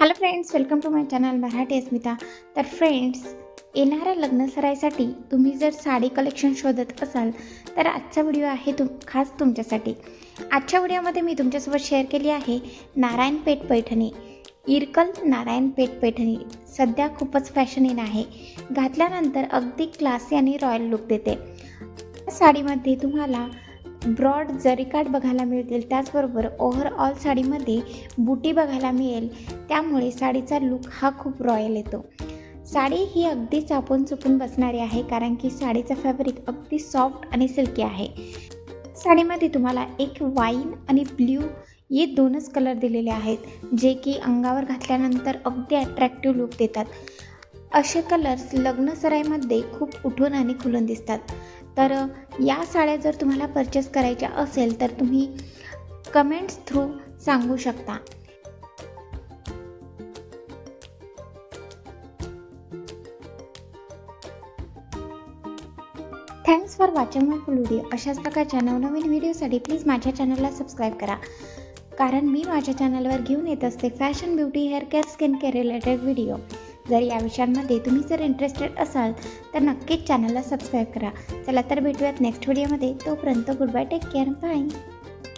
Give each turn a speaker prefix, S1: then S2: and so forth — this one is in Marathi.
S1: Hello friends welcome to my channel Marathi Asmita तर फ्रेंड्स येणाऱ्या लग्न सराईसाठी तुम्ही जर साडी कलेक्शन शोधत असाल तर आजचा व्हिडिओ आहे तुम खास तुमच्यासाठी. आजच्या व्हिडिओमध्ये मी तुमच्यासोबत शेअर केली आहे नारायण पेठ पैठणी. इरकल नारायण पेठ पैठणी. सध्या खूपच फॅशन इन आहे. घातल्यानंतर अगदी क्लासी आणि रॉयल लुक देते. साडीमध्ये तुम्हाला ब्रॉड जरीकाट बघायला मिळतील त्याचबरोबर ओव्हरऑल साडीमध्ये बुटी बघायला मिळेल त्यामुळे साडीचा लुक हा खूप रॉयल येतो. साडी ही अगदी चापून चुपून बसणारी आहे कारण की साडीचा फॅब्रिक अगदी सॉफ्ट आणि सिल्की आहे. साडीमध्ये तुम्हाला एक वाईन आणि ब्ल्यू हे दोनच कलर दिलेले आहेत जे की अंगावर घातल्यानंतर अगदी अट्रॅक्टिव्ह लुक देतात. असे कलर्स लग्न सराईमध्ये खूप उठून आणि खुलून दिसतात. तर या साड्या जर तुम्हाला परचेस करायच्या असेल तर तुम्ही कमेंट्स थ्रू सांगू शकता. Thanks for watching my full video अशाच प्रकारच्या नवनवीन व्हिडिओसाठी प्लीज माझ्या चॅनलला सबस्क्राईब करा. कारण मी माझ्या चॅनलवर घेऊन येत असते fashion beauty hair care skin care related video जर या विषयांमध्ये तुम्ही जर इंटरेस्टेड असाल तर नक्कीच चॅनलला सबस्क्राईब करा. चला तर भेटूयात नेक्स्ट व्हिडिओमध्ये तोपर्यंत good bye take care bye